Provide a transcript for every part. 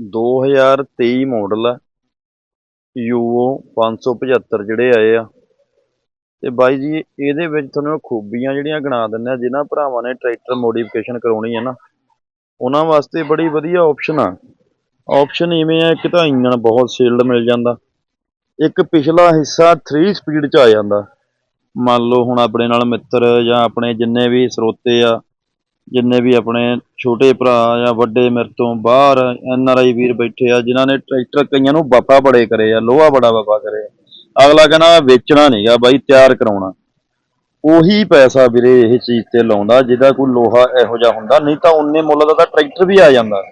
2023 model ਆ ਯੂਓ 575 ਜਿਹੜੇ ਆਏ ਆ। ਤੇ ਬਾਈ ਜੀ, ਇਹਦੇ ਵਿੱਚ ਤੁਹਾਨੂੰ ਖੂਬੀਆਂ ਜਿਹੜੀਆਂ ਗਿਣਾ ਦਿੰਦੇ ਆ, ਜਿਨ੍ਹਾਂ ਭਰਾਵਾਂ ਨੇ ਟਰੈਕਟਰ ਮੋਡੀਫਿਕੇਸ਼ਨ ਕਰਾਉਣੀ ਹੈ ਨਾ, ਉਹਨਾਂ ਵਾਸਤੇ ਬੜੀ ਵਧੀਆ ਆਪਸ਼ਨ ਆ। ਆਪਸ਼ਨ ਇਵੇਂ ਆ ਕਿ ਤਾਂ ਇੰਜਨ ਬਹੁਤ ਸੀਲਡ ਮਿਲ ਜਾਂਦਾ, ਇੱਕ ਪਿਛਲਾ ਹਿੱਸਾ 3 ਸਪੀਡ ਚ ਆ ਜਾਂਦਾ। ਮੰਨ ਲਓ ਹੁਣ ਆਪਣੇ ਨਾਲ ਮਿੱਤਰ ਜਾਂ ਆਪਣੇ ਜਿੰਨੇ ਵੀ ਸਰੋਤੇ ਆ ਜਿੰਨੇ ਵੀ ਆਪਣੇ ਛੋਟੇ ਭਰਾ ਜਾਂ ਵੱਡੇ ਮੇਰੇ ਤੋਂ ਬਾਹਰ ਐਨ ਆਰ ਆਈ ਵੀਰ ਬੈਠੇ ਆ, ਜਿਨ੍ਹਾਂ ਨੇ ਟਰੈਕਟਰ ਕਈਆਂ ਨੂੰ ਵਫਾ ਬੜੇ ਕਰੇ ਆ, ਲੋਹਾ ਬੜਾ ਵਫਾ ਕਰੇ ਆ। ਅਗਲਾ ਕਹਿੰਦਾ ਵੇਚਣਾ ਨਹੀਂਗਾ ਬਾਈ, ਤਿਆਰ ਕਰਾਉਣਾ। ਉਹੀ ਪੈਸਾ ਵੀਰੇ ਇਹ ਚੀਜ਼ ਤੇ ਲਾਉਂਦਾ, ਜਿਹਦਾ ਕੋਈ ਲੋਹਾ ਇਹੋ ਜਿਹਾ ਹੁੰਦਾ, ਨਹੀਂ ਤਾਂ ਉਹਨੇ ਮੁੱਲ ਦਾ ਤਾਂ ਟਰੈਕਟਰ ਵੀ ਆ ਜਾਂਦਾ।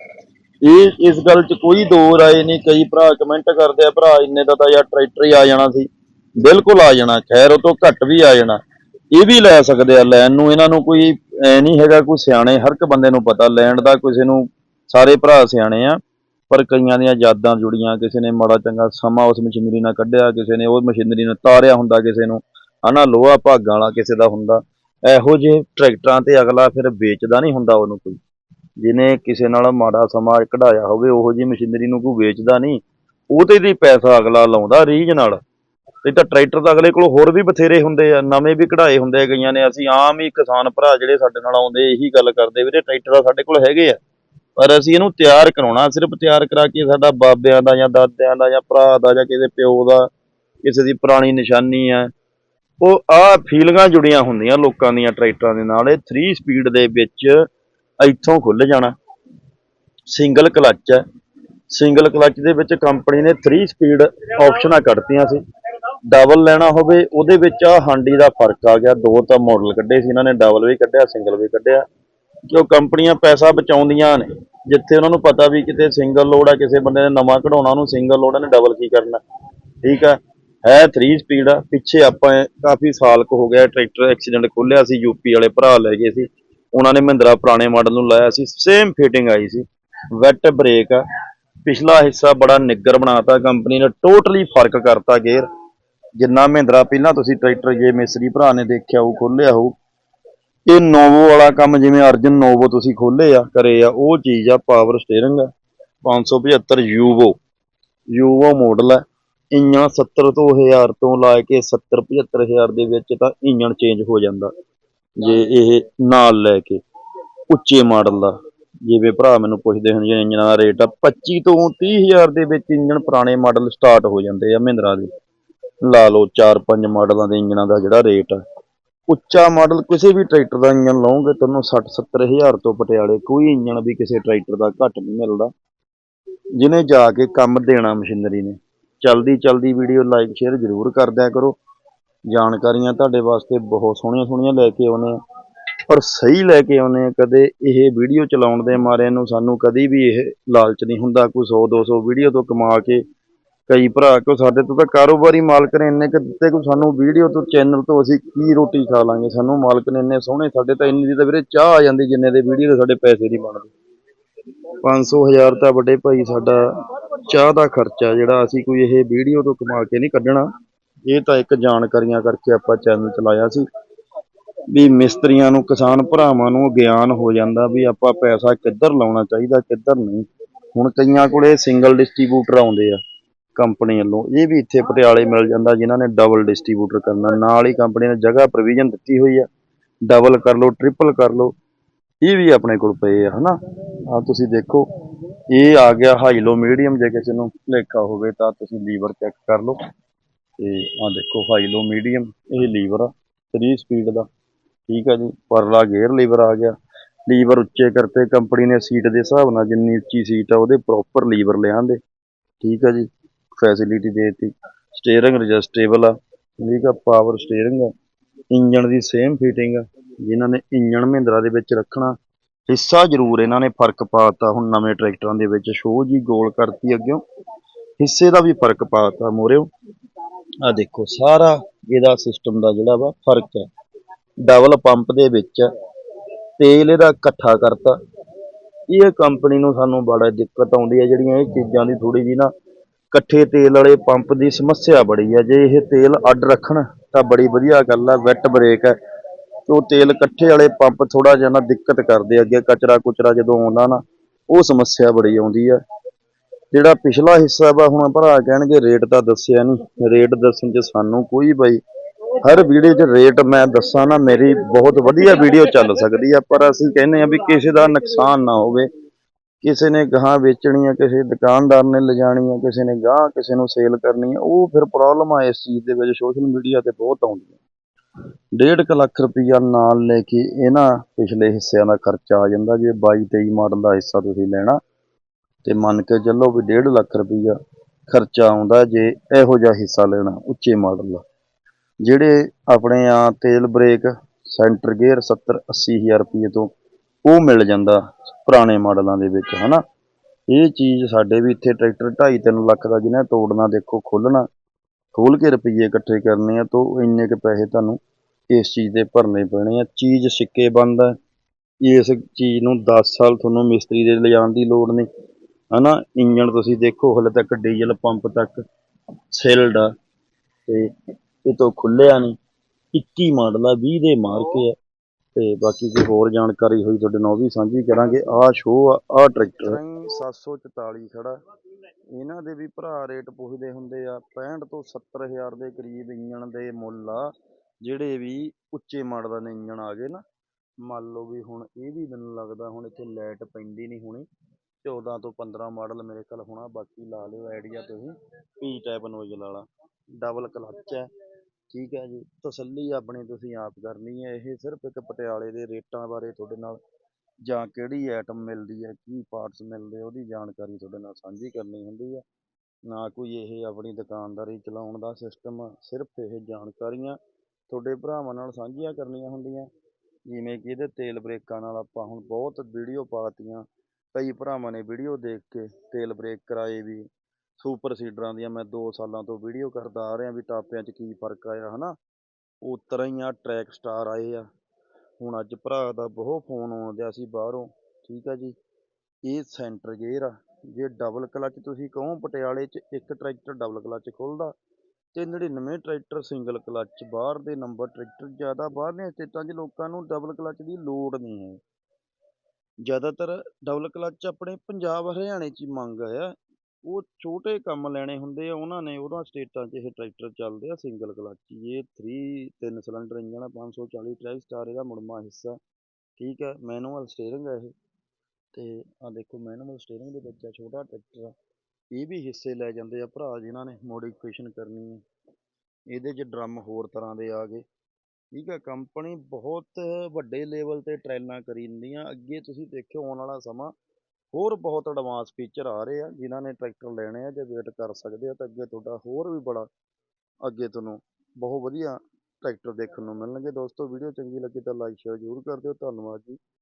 ਇਹ ਇਸ ਗੱਲ 'ਚ ਕੋਈ ਦੋ ਰਾਏ ਨਹੀਂ, ਕਈ ਭਰਾ ਕਮੈਂਟ ਕਰਦੇ ਆ, ਭਰਾ ਇੰਨੇ ਦਾ ਤਾਂ ਯਾਰ ਟਰੈਕਟਰ ਹੀ ਆ ਜਾਣਾ ਸੀ। ਬਿਲਕੁਲ ਆ ਜਾਣਾ, ਖੈਰ ਉਹ ਤੋਂ ਘੱਟ ਵੀ ਆ ਜਾਣਾ। ਇਹ ਵੀ ਲੈ ਸਕਦੇ ਆ ਲੈਣ ਨੂੰ। ਇਹਨਾਂ ਨੂੰ ਕੋਈ ਐ ਨਹੀਂ ਹੈਗਾ, ਕੋਈ ਸਿਆਣੇ, ਹਰ ਇੱਕ ਬੰਦੇ ਨੂੰ ਪਤਾ, ਲੈਣ ਦਾ ਕਿਸੇ ਨੂੰ ਸਾਰੇ ਭਰਾ ਸਿਆਣੇ ਆ, ਪਰ ਕਈਆਂ ਦੀਆਂ ਯਾਦਾਂ ਜੁੜੀਆਂ, ਕਿਸੇ ਨੇ ਮਾੜਾ ਚੰਗਾ ਸਮਾਂ ਉਸ ਮਸ਼ੀਨਰੀ ਨਾਲ ਕੱਢਿਆ, ਕਿਸੇ ਨੇ ਉਹ ਮਸ਼ੀਨਰੀ ਨੂੰ ਤਾਰਿਆ ਹੁੰਦਾ ਕਿਸੇ ਨੂੰ, ਹਨਾ, ਲੋਹਾ ਭਾਗਾਂ ਵਾਲਾ ਕਿਸੇ ਦਾ ਹੁੰਦਾ। ਇਹੋ ਜਿਹੇ ਟਰੈਕਟਰਾਂ ਤੇ ਅਗਲਾ ਫਿਰ ਵੇਚਦਾ ਨਹੀਂ ਹੁੰਦਾ ਉਹਨੂੰ ਕੋਈ। ਜਿਹਨੇ ਕਿਸੇ ਨਾਲ ਮਾੜਾ ਸਮਾਂ ਕਢਾਇਆ ਹੋਵੇ, ਉਹੋ ਜਿਹੀ ਮਸ਼ੀਨਰੀ ਨੂੰ ਕੋਈ ਵੇਚਦਾ ਨਹੀਂ। ਉਹਦੇ ਦੀ ਪੈਸਾ ਅਗਲਾ ਲਾਉਂਦਾ ਰੀਝ ਨਾਲ। ਤੇ ਤਾਂ ਟਰੈਕਟਰ ਤਾਂ ਅਗਲੇ ਕੋਲ ਹੋਰ ਵੀ ਬਥੇਰੇ ਹੁੰਦੇ ਆ, ਨਵੇਂ ਵੀ ਕਢਾਏ ਹੁੰਦੇ ਆ ਕਈਆਂ ਨੇ, ਅਸੀਂ ਆਮ ਹੀ ਕਿਸਾਨ ਭਰਾ ਜਿਹੜੇ ਸਾਡੇ ਨਾਲ ਆਉਂਦੇ, ਇਹੀ ਗੱਲ ਕਰਦੇ ਵੀਰੇ, ਟਰੈਕਟਰ ਤਾਂ ਸਾਡੇ ਕੋਲ ਹੈਗੇ ਆ। ਪਰ ਅਸੀਂ ਇਹਨੂੰ ਤਿਆਰ ਕਰਾਉਣਾ, ਸਿਰਫ ਤਿਆਰ ਕਰਾ ਕੇ ਸਾਡਾ ਬਾਬਿਆਂ ਦਾ ਜਾਂ ਦਾਦਿਆਂ ਦਾ ਜਾਂ ਭਰਾ ਦਾ ਜਾਂ ਕਿਸੇ ਪਿਓ ਦਾ, ਕਿਸੇ ਦੀ ਪੁਰਾਣੀ ਨਿਸ਼ਾਨੀ ਆ। ਉਹ ਆ ਫੀਲਿੰਗਾਂ ਜੁੜੀਆਂ ਹੁੰਦੀਆਂ ਲੋਕਾਂ ਦੀਆਂ ਟਰੈਕਟਰਾਂ ਦੇ ਨਾਲ, ਇਹ 3 ਸਪੀਡ ਦੇ ਵਿੱਚ ਇੱਥੋਂ ਖੁੱਲ ਜਾਣਾ। ਸਿੰਗਲ ਕਲੱਚ ਹੈ ਸਿੰਗਲ ਕਲੱਚ ਦੇ ਵਿੱਚ ਕੰਪਨੀ ਨੇ 3 ਸਪੀਡ ਆਪਸ਼ਨਾਂ ਕੱਢਤੀਆਂ ਸੀ। ਡਬਲ ਲੈਣਾ ਹੋਵੇ, ਉਹਦੇ ਵਿੱਚ ਆ ਹਾਂਡੀ ਦਾ ਫ਼ਰਕ ਆ ਗਿਆ। ਦੋ ਤਾਂ ਮਾਡਲ ਕੱਢੇ ਸੀ, ਇਹਨਾਂ ਨੇ ਡਬਲ ਵੀ ਕੱਢਿਆ ਸਿੰਗਲ ਵੀ ਕੱਢਿਆ। ਕਿਉਂ ਕੰਪਨੀਆਂ ਪੈਸਾ ਬਚਾਉਂਦੀਆਂ ਨੇ, ਜਿੱਥੇ ਉਹਨਾਂ ਨੂੰ ਪਤਾ ਵੀ ਕਿਤੇ ਸਿੰਗਲ ਲੋਡ ਆ, ਕਿਸੇ ਬੰਦੇ ਨੇ ਨਵਾਂ ਕਢਾਉਣਾ, ਉਹਨੂੰ ਸਿੰਗਲ ਲੋਡ ਨੇ ਡਬਲ ਕੀ ਕਰਨਾ। ਠੀਕ ਆ? ਹੈ 3 ਸਪੀਡ ਆ, ਪਿੱਛੇ ਆਪਾਂ ਕਾਫੀ ਸਾਲ ਕੁ ਹੋ ਗਿਆ, ਟਰੈਕਟਰ ਐਕਸੀਡੈਂਟ ਖੋਲਿਆ ਸੀ ਯੂਪੀ ਵਾਲੇ ਭਰਾ ਲੈ ਗਏ ਸੀ। ਉਹਨਾਂ ਨੇ ਮਹਿੰਦਰਾ ਪੁਰਾਣੇ ਮਾਡਲ ਨੂੰ ਲਾਇਆ ਸੀ ਸੇਮ ਫਿਟਿੰਗ ਆਈ ਸੀ। ਵੈਟ ਬ੍ਰੇਕ ਆ। ਪਿਛਲਾ ਹਿੱਸਾ ਬੜਾ ਨਿੱਗਰ ਬਣਾਤਾ, ਕੰਪਨੀ ਨੇ ਟੋਟਲੀ ਫ਼ਰਕ ਕਰਤਾ ਗੇਅਰ ਜਿੰਨਾ ਮਹਿੰਦਰਾ ਪਹਿਲਾਂ ਤੁਸੀਂ ਟਰੈਕਟਰ ਜੇ ਮਿਸਰੀ ਭਰਾ ਨੇ ਦੇਖਿਆ ਉਹ ਖੋਲਿਆ ਹੋ ਇਹ ਨੋਵੋ ਵਾਲਾ ਕੰਮ ਜਿਵੇਂ ਅਰਜਨ ਨੋਵੋ ਤੁਸੀਂ ਖੋਲੇ ਆ, ਕਰੇ ਆ, ਉਹ ਚੀਜ਼ ਆ ਪਾਵਰ ਸਟੀਅਰਿੰਗ ਆ 575 ਯੂਵੋ। ਯੂਵੋ ਮਾਡਲ ਆ ਇੰਜਣ 70 ਤੋਂ 1000 ਤੋਂ ਲਾ ਕੇ 70 75000 ਦੇ ਵਿੱਚ ਤਾਂ ਇੰਜਣ ਚੇਂਜ ਹੋ ਜਾਂਦਾ, ਜੇ ਇਹ ਨਾਲ ਲੈ ਕੇ ਉੱਚੇ ਮਾਡਲ ਦਾ। ਜਿਵੇਂ ਭਰਾ ਮੈਨੂੰ ਪੁੱਛਦੇ ਹਨ ਜੀ ਇੰਜਨਾਂ ਦਾ ਰੇਟ ਆ 25 ਤੋਂ 30000 ਦੇ ਵਿੱਚ ਇੰਜਣ ਪੁਰਾਣੇ ਮਾਡਲ ਸਟਾਰਟ ਹੋ ਜਾਂਦੇ ਆ ਮਹਿੰਦਰਾ ਦੇ। ਲਾ ਲਓ 4-5 ਮਾਡਲਾਂ ਦੇ ਇੰਜਣਾਂ ਦਾ ਜਿਹੜਾ ਰੇਟ ਆ। ਉੱਚਾ ਮਾਡਲ ਕਿਸੇ ਵੀ ਟਰੈਕਟਰ ਦਾ ਇੰਜਣ ਲਓਗੇ, ਤੁਹਾਨੂੰ 60-70 ਹਜ਼ਾਰ ਤੋਂ ਪਟਿਆਲੇ ਕੋਈ ਇੰਜਣ ਵੀ ਕਿਸੇ ਟਰੈਕਟਰ ਦਾ ਘੱਟ ਨਹੀਂ ਮਿਲਦਾ। ਜਿਹਨੇ ਜਾ ਕੇ ਕੰਮ ਦੇਣਾ ਮਸ਼ੀਨਰੀ ਨੇ। ਚਲਦੀ ਚਲਦੀ ਵੀਡੀਓ ਲਾਈਕ, ਸ਼ੇਅਰ ਜ਼ਰੂਰ ਕਰ ਦਿਆ ਕਰੋ। ਜਾਣਕਾਰੀਆਂ ਤੁਹਾਡੇ ਵਾਸਤੇ ਬਹੁਤ ਸੋਹਣੀਆਂ ਸੋਹਣੀਆਂ ਲੈ ਕੇ ਆਉਨੇ ਆ ਪਰ ਸਹੀ ਲੈ ਕੇ ਆਉਨੇ ਆ ਕਦੇ ਇਹ ਵੀਡੀਓ ਚਲਾਉਣ ਦੇ ਮਾਰਿਆਂ ਨੂੰ ਸਾਨੂੰ ਕਦੀ ਵੀ ਇਹ ਲਾਲਚ ਨਹੀਂ ਹੁੰਦਾ, ਕੋਈ 100 200 ਵੀਡੀਓ ਤੋਂ ਕਮਾ ਕੇ ਕਈ ਭਰਾ ਕੋ ਸਾਡੇ ਤੋਂ ਤਾਂ ਕਾਰੋਬਾਰੀ ਮਾਲਕ ਨੇ ਇੰਨੇ ਕੁ ਦਿੱਤੇ ਕਿ ਸਾਨੂੰ ਵੀਡੀਓ ਤੋਂ ਚੈਨਲ ਤੋਂ ਅਸੀਂ ਕੀ ਰੋਟੀ ਖਾ ਲਾਂਗੇ? ਸਾਨੂੰ ਮਾਲਕ ਨੇ ਇੰਨੇ ਸੋਹਣੇ, ਸਾਡੇ ਤਾਂ ਇੰਨੀ ਦੀ ਤਾਂ ਵੀਰੇ ਚਾਹ ਆ ਜਾਂਦੀ ਜਿੰਨੇ ਦੇ ਵੀਡੀਓ ਦੇ ਸਾਡੇ ਪੈਸੇ ਨਹੀਂ ਬਣਦੇ। 500 ਹਜ਼ਾਰ ਤਾਂ ਵੱਡੇ ਭਾਈ ਸਾਡਾ ਚਾਹ ਦਾ ਖਰਚਾ ਜਿਹੜਾ ਅਸੀਂ ਕੋਈ ਇਹ ਵੀਡੀਓ ਤੋਂ ਕਮਾ ਕੇ ਨਹੀਂ ਕੱਢਣਾ। ਇਹ ਤਾਂ ਇੱਕ ਜਾਣਕਾਰੀਆਂ ਕਰਕੇ ਆਪਾਂ ਚੈਨਲ ਚਲਾਇਆ ਸੀ ਵੀ ਮਿਸਤਰੀਆਂ ਨੂੰ, ਕਿਸਾਨ ਭਰਾਵਾਂ ਨੂੰ ਗਿਆਨ ਹੋ ਜਾਂਦਾ ਵੀ ਆਪਾਂ ਪੈਸਾ ਕਿੱਧਰ ਲਾਉਣਾ ਚਾਹੀਦਾ, ਕਿੱਧਰ ਨਹੀਂ। ਹੁਣ ਕਈਆਂ ਕੋਲੇ ਸਿੰਗਲ ਡਿਸਟ੍ਰੀਬਿਊਟਰ ਆਉਂਦੇ ਆ। ਕੰਪਨੀ ਵੱਲੋਂ। ਇਹ ਵੀ ਇੱਥੇ ਪਟਿਆਲੇ ਮਿਲ ਜਾਂਦਾ, ਜਿਨ੍ਹਾਂ ਨੇ ਡਬਲ ਡਿਸਟ੍ਰੀਬਿਊਟਰ ਕਰਨਾ। ਨਾਲ ਹੀ ਕੰਪਨੀ ਨੇ ਜਗ੍ਹਾ ਪ੍ਰੋਵੀਜ਼ਨ ਦਿੱਤੀ ਹੋਈ ਆ। ਡਬਲ ਕਰ ਲਓ ਟ੍ਰਿਪਲ ਕਰ ਲਓ। ਇਹ ਵੀ ਆਪਣੇ ਕੋਲ ਪਏ ਆ, ਹਨਾ? ਆ ਤੁਸੀਂ ਦੇਖੋ, ਇਹ ਆ ਗਿਆ ਹਾਈ ਲੋ ਮੀਡੀਅਮ ਜੇ ਕਿਸੇ ਨੂੰ ਲੇਖਾ ਹੋਵੇ ਤਾਂ ਤੁਸੀਂ ਲੀਵਰ ਚੈੱਕ ਕਰ ਲਓ। ਤੇ ਆ ਦੇਖੋ ਹਾਈ ਲੋ ਮੀਡੀਅਮ ਇਹ ਲੀਵਰ ਆ 3 ਸਪੀਡ ਦਾ। ਠੀਕ ਆ ਜੀ, ਪਰਲਾ ਗੇਅਰ ਲੀਵਰ ਆ ਗਿਆ। ਲੀਵਰ ਉੱਚੇ ਕਰਤੇ, ਕੰਪਨੀ ਨੇ ਸੀਟ ਦੇ ਹਿਸਾਬ ਨਾਲ ਜਿੰਨੀ ਉੱਚੀ ਸੀਟ ਆ, ਉਹਦੇ ਪ੍ਰੋਪਰ ਲੀਵਰ ਲਿਆਂਦੇ। ਠੀਕ ਆ ਜੀ। ਫੈਸਿਲਿਟੀ ਦੇਤੀ। ਸਟੀਅਰਿੰਗ ਐਡਜਸਟੇਬਲ ਆ। ਠੀਕ ਆ ਪਾਵਰ ਸਟੀਅਰਿੰਗ ਆ। ਇੰਜਣ ਦੀ ਸੇਮ ਫਿਟਿੰਗ ਆ, ਜਿਨ੍ਹਾਂ ਨੇ ਇੰਜਣ ਮਹਿੰਦਰਾ ਦੇ ਵਿੱਚ ਰੱਖਣਾ। ਹਿੱਸਾ ਜ਼ਰੂਰ ਇਹਨਾਂ ਨੇ ਫ਼ਰਕ ਪਾਤਾ ਹੁਣ ਨਵੇਂ ਟਰੈਕਟਰਾਂ ਦੇ ਵਿੱਚ। ਸ਼ੋਅ ਜੀ ਗੋਲ ਕਰਤੀ ਅੱਗਿਓਂ। ਹਿੱਸੇ ਦਾ ਵੀ ਫ਼ਰਕ ਪਾਤਾ ਮੋਰਿਓ। ਆ ਦੇਖੋ, ਸਾਰਾ ਇਹਦਾ ਸਿਸਟਮ ਦਾ ਜਿਹੜਾ ਵਾ ਫ਼ਰਕ ਹੈ ਡਬਲ ਪੰਪ ਦੇ ਵਿੱਚ ਤੇਲ ਇਹਦਾ ਇਕੱਠਾ ਕਰਤਾ। ਇਹ ਕੰਪਨੀ ਨੂੰ ਸਾਨੂੰ ਬੜਾ ਦਿੱਕਤ ਆਉਂਦੀ ਹੈ ਜਿਹੜੀਆਂ ਇਹ ਚੀਜ਼ਾਂ ਦੀ ਥੋੜੀ ਜੀ ਨਾ ਇਕੱਠੇ ਤੇਲ ਵਾਲੇ ਪੰਪ ਦੀ ਸਮੱਸਿਆ ਬੜੀ ਹੈ ਜੇ ਇਹ ਤੇਲ ਅੱਡ ਰੱਖਣ, ਤਾਂ ਬੜੀ ਵਧੀਆ ਗੱਲ ਆ ਵੈਟ ਬ੍ਰੇਕ ਹੈ ਤੇ ਉਹ ਤੇਲ ਇਕੱਠੇ ਵਾਲੇ ਪੰਪ ਥੋੜਾ ਜਿਹਾ ਨਾ ਦਿੱਕਤ ਕਰਦੇ ਅੱਗੇ ਕਚਰਾ ਕੁਚਰਾ ਜਦੋਂ ਆਉਂਦਾ ਨਾ, ਉਹ ਸਮੱਸਿਆ ਬੜੀ ਆਉਂਦੀ ਹੈ ਜਿਹੜਾ ਪਿਛਲਾ ਹਿੱਸਾ ਵਾ, ਹੁਣ ਭਰਾ ਕਹਿਣਗੇ ਰੇਟ ਤਾਂ ਦੱਸਿਆ ਨਹੀਂ ਰੇਟ ਦੱਸਣ 'ਚ ਸਾਨੂੰ ਕੋਈ ਬਾਈ, ਹਰ ਵੀਡੀਓ 'ਚ ਰੇਟ ਮੈਂ ਦੱਸਾਂ ਨਾ, ਮੇਰੀ ਬਹੁਤ ਵਧੀਆ ਵੀਡੀਓ ਚੱਲ ਸਕਦੀ ਆ, ਪਰ ਅਸੀਂ ਕਹਿੰਦੇ ਆ ਵੀ ਕਿਸੇ ਦਾ ਨੁਕਸਾਨ ਨਾ ਹੋਵੇ। ਕਿਸੇ ਨੇ ਗਾਂ ਵੇਚਣੀ ਆ ਕਿਸੇ ਦੁਕਾਨਦਾਰ ਨੇ ਲਿਜਾਣੀ ਆ ਕਿਸੇ ਨੇ ਗਾਂ ਕਿਸੇ ਨੂੰ ਸੇਲ ਕਰਨੀ ਆ ਉਹ ਫਿਰ ਪ੍ਰੋਬਲਮ ਆ ਇਸ ਚੀਜ਼ ਦੇ ਵਿੱਚ ਸੋਸ਼ਲ ਮੀਡੀਆ ਤੇ ਬਹੁਤ ਆਉਂਦੀ ਆ ਡੇਢ ਕੁ ਲੱਖ ਰੁਪਈਆ ਨਾਲ ਲੈ ਕੇ ਇਹਨਾਂ ਪਿਛਲੇ ਹਿੱਸਿਆਂ ਦਾ ਖਰਚਾ ਆ ਜਾਂਦਾ, ਜੇ 22 23 ਮਾਡਲ ਦਾ ਹਿੱਸਾ ਤੁਸੀਂ ਲੈਣਾ, ਤੇ ਮੰਨ ਕੇ ਚੱਲੋ ਵੀ ਡੇਢ ਲੱਖ ਰੁਪਈਆ ਖਰਚਾ ਆਉਂਦਾ ਜੇ ਇਹੋ ਜਿਹਾ ਹਿੱਸਾ ਲੈਣਾ, ਉੱਚੇ ਮਾਡਲ ਦਾ। ਜਿਹੜੇ ਆਪਣੇ ਆ ਤੇਲ ਬ੍ਰੇਕ, ਸੈਂਟਰ ਗੇਅਰ 70 80 ਹਜ਼ਾਰ ਰੁਪਏ ਤੋਂ ਉਹ ਮਿਲ ਜਾਂਦਾ ਪੁਰਾਣੇ ਮਾਡਲਾਂ ਦੇ ਵਿੱਚ, ਹਨਾ? ਇਹ ਚੀਜ਼ ਸਾਡੇ ਵੀ ਇੱਥੇ ਟਰੈਕਟਰ 2.5 3 ਲੱਖ ਦਾ ਜਿਹਨੇ ਤੋੜਨਾ, ਦੇਖੋ ਖੋਲਣਾ ਖੋਲ ਕੇ ਰੁਪਏ ਇਕੱਠੇ ਕਰਨੇ ਆ, ਤਾਂ ਇੰਨੇ ਕੁ ਪੈਸੇ ਤੁਹਾਨੂੰ ਇਸ ਚੀਜ਼ ਦੇ ਭਰਨੇ ਪੈਣੇ ਆ। ਚੀਜ਼ ਸਿੱਕੇ ਬੰਦ ਇਸ ਚੀਜ਼ ਨੂੰ 10 ਸਾਲ ਤੁਹਾਨੂੰ ਮਿਸਤਰੀ ਦੇ ਲਿਜਾਣ ਦੀ ਲੋੜ ਨਹੀਂ, ਹਨਾ? ਇੰਜਣ ਤੁਸੀਂ ਦੇਖੋ, ਹਲੇ ਤੱਕ ਡੀਜ਼ਲ ਪੰਪ ਤੱਕ ਸਿਲਡ ਆ, ਤੇ ਇਹ ਤੋਂ ਖੁੱਲਿਆ ਨਹੀਂ। 21 ਮਾਡਲ ਆ 20 ਦੇ ਮਾਰ ਕੇ ਆ। ਤੇ ਬਾਕੀ ਕੋਈ ਹੋਰ ਜਾਣਕਾਰੀ ਹੋਈ ਤੁਹਾਡੇ ਨਾਲ ਉਹ ਵੀ ਸਾਂਝੀ ਕਰਾਂਗੇ। ਆਹ ਸ਼ੋ ਆ, ਆਹ ਟਰੈਕਟਰ 744 ਖੜਾ। ਇਹਨਾਂ ਦੇ ਵੀ ਭਰਾ ਰੇਟ ਪੁੱਛਦੇ ਹੁੰਦੇ ਆ 65 ਤੋਂ 70 ਦੇ ਕਰੀਬ ਇੰਜਣ ਦੇ ਮੁੱਲ ਆ, ਜਿਹੜੇ ਵੀ ਉੱਚੇ ਮਾਡਲ ਦੇ ਇੰਜਣ ਆ ਗਏ ਨਾ। ਮੰਨ ਲਓ ਵੀ ਹੁਣ ਇਹ ਵੀ ਮੈਨੂੰ ਲੱਗਦਾ ਹੁਣ ਇੱਥੇ ਲਾਈਟ ਪੈਂਦੀ ਨਹੀਂ ਹੋਣੀ। 14 ਤੋਂ 15 ਮਾਡਲ ਮੇਰੇ ਕੋਲ ਹੋਣਾ, ਬਾਕੀ ਲਾ ਲਿਓ ਆਈਡੀਆ ਤੁਸੀਂ। ਪੀ ਟਾਈਪ ਨੋਜ਼ਲ ਵਾਲਾ। ਡਬਲ ਕਲੱਚ ਹੈ। ਠੀਕ ਹੈ ਜੀ, ਤਸੱਲੀ ਆਪਣੀ ਤੁਸੀਂ ਆਪ ਕਰਨੀ ਹੈ, ਇਹ ਸਿਰਫ ਇੱਕ ਪਟਿਆਲੇ ਦੇ ਰੇਟਾਂ ਬਾਰੇ ਤੁਹਾਡੇ ਨਾਲ ਜਾਂ ਕਿਹੜੀ ਆਈਟਮ ਮਿਲਦੀ ਹੈ, ਕੀ ਪਾਰਟਸ ਮਿਲਦੇ ਉਹਦੀ ਜਾਣਕਾਰੀ ਤੁਹਾਡੇ ਨਾਲ ਸਾਂਝੀ ਕਰਨੀ ਹੁੰਦੀ ਹੈ। ਨਾ ਕੋਈ ਇਹ ਆਪਣੀ ਦੁਕਾਨਦਾਰੀ ਚਲਾਉਣ ਦਾ ਸਿਸਟਮ ਸਿਰਫ ਇਹ ਜਾਣਕਾਰੀਆਂ ਤੁਹਾਡੇ ਭਰਾਵਾਂ ਨਾਲ ਸਾਂਝੀਆਂ ਕਰਨੀਆਂ ਹੁੰਦੀਆਂ। ਜਿਵੇਂ ਕਿ ਇਹਦੇ ਤੇਲ ਬ੍ਰੇਕਾਂ ਨਾਲ ਆਪਾਂ ਹੁਣ ਬਹੁਤ ਵੀਡੀਓ ਪਾਤੀਆਂ ਕਈ ਭਰਾਵਾਂ ਨੇ ਵੀਡੀਓ ਦੇਖ ਕੇ ਤੇਲ ਬ੍ਰੇਕ ਕਰਾਏ ਵੀ। ਸੁਪਰ ਸੀਡਰਾਂ ਦੀਆਂ ਮੈਂ 2 ਸਾਲਾਂ ਤੋਂ ਵੀਡੀਓ ਕਰਦਾ ਆ ਰਿਹਾ ਵੀ ਟਾਪਿਆਂ 'ਚ ਕੀ ਫ਼ਰਕ ਆਇਆ, ਹਨਾ? ਉਹ ਤਰ੍ਹਾਂ ਹੀ ਆ, ਟਰੈਕ ਸਟਾਰ ਆਏ ਆ। ਹੁਣ ਅੱਜ ਭਰਾ ਦਾ ਬਹੁਤ ਫੋਨ ਆਉਂਦਿਆ ਸੀ ਬਾਹਰੋਂ, ਠੀਕ ਆ ਜੀ? ਇਹ ਸੈਂਟਰ ਗੇਅਰ ਆ, ਜੇ ਡਬਲ ਕਲੱਚ ਤੁਸੀਂ ਕਹੋ ਪਟਿਆਲੇ 'ਚ ਇੱਕ ਟਰੈਕਟਰ ਡਬਲ ਕਲੱਚ ਖੁੱਲਦਾ ਤੇ 99 ਟਰੈਕਟਰ ਸਿੰਗਲ ਕਲੱਚ, ਬਾਹਰ ਦੇ ਨੰਬਰ ਟਰੈਕਟਰ ਜ਼ਿਆਦਾ ਬਾਹਰਲੀਆਂ ਸਟੇਟਾਂ 'ਚ ਲੋਕਾਂ ਨੂੰ ਡਬਲ ਕਲੱਚ ਦੀ ਲੋੜ ਨਹੀਂ ਹੈ। ਜ਼ਿਆਦਾਤਰ ਡਬਲ ਕਲੱਚ ਆਪਣੇ ਪੰਜਾਬ, ਹਰਿਆਣੇ 'ਚ ਹੀ ਮੰਗ ਆ। ਉਹ ਛੋਟੇ ਕੰਮ ਲੈਣੇ ਹੁੰਦੇ ਆ, ਉਹਨਾਂ ਨੇ ਉਹਨਾਂ ਸਟੇਟਾਂ 'ਚ ਇਹ ਟਰੈਕਟਰ ਚੱਲਦੇ ਆ ਸਿੰਗਲ ਕਲੱਚ ਇਹ 3 ਤਿੰਨ ਸਿਲੰਡਰ ਇੰਜਣ ਆ 540 ਟਰੈਕ ਸਟਾਰ ਇਹਦਾ ਮੁੜਮਾ ਹਿੱਸਾ। ਠੀਕ ਹੈ ਮੈਨੂਅਲ ਸਟੀਅਰਿੰਗ ਹੈ ਇਹ। ਤੇ ਆ ਦੇਖੋ ਮੈਨੂਅਲ ਸਟੀਅਰਿੰਗ ਦੇ ਵਿੱਚ ਆ ਛੋਟਾ ਟਰੈਕਟਰ ਆ। ਇਹ ਵੀ ਹਿੱਸੇ ਲੈ ਜਾਂਦੇ ਆ ਭਰਾ ਜਿਨ੍ਹਾਂ ਨੇ ਮੋਡੀਫਿਕੇਸ਼ਨ ਕਰਨੀ ਹੈ ਇਹਦੇ 'ਚ ਡਰਮ ਹੋਰ ਤਰ੍ਹਾਂ ਦੇ ਆ ਗਏ। ਠੀਕ ਹੈ ਕੰਪਨੀ ਬਹੁਤ ਵੱਡੇ ਲੈਵਲ ਤੇ ਟ੍ਰੈਲਾਂ ਕਰੀ ਜਾਂਦੀਆਂ। ਅੱਗੇ ਤੁਸੀਂ ਦੇਖਿਓ ਆਉਣ ਵਾਲਾ ਸਮਾਂ ਹੋਰ ਬਹੁਤ ਐਡਵਾਂਸ ਫੀਚਰ ਆ ਰਹੇ ਆ, ਜਿਨ੍ਹਾਂ ਨੇ ਟਰੈਕਟਰ ਲੈਣੇ ਆ, ਜੇ ਵੇਟ ਕਰ ਸਕਦੇ ਆ, ਤਾਂ ਅੱਗੇ ਤੁਹਾਡਾ ਹੋਰ ਵੀ ਬੜਾ ਅੱਗੇ ਤੁਹਾਨੂੰ ਬਹੁਤ ਵਧੀਆ ਟਰੈਕਟਰ ਦੇਖਣ ਨੂੰ ਮਿਲਣਗੇ। ਦੋਸਤੋ ਵੀਡੀਓ ਚੰਗੀ ਲੱਗੀ ਤਾਂ ਲਾਈਕ ਸ਼ੇਅਰ ਜ਼ਰੂਰ ਕਰ ਦਿਓ। ਧੰਨਵਾਦ ਜੀ।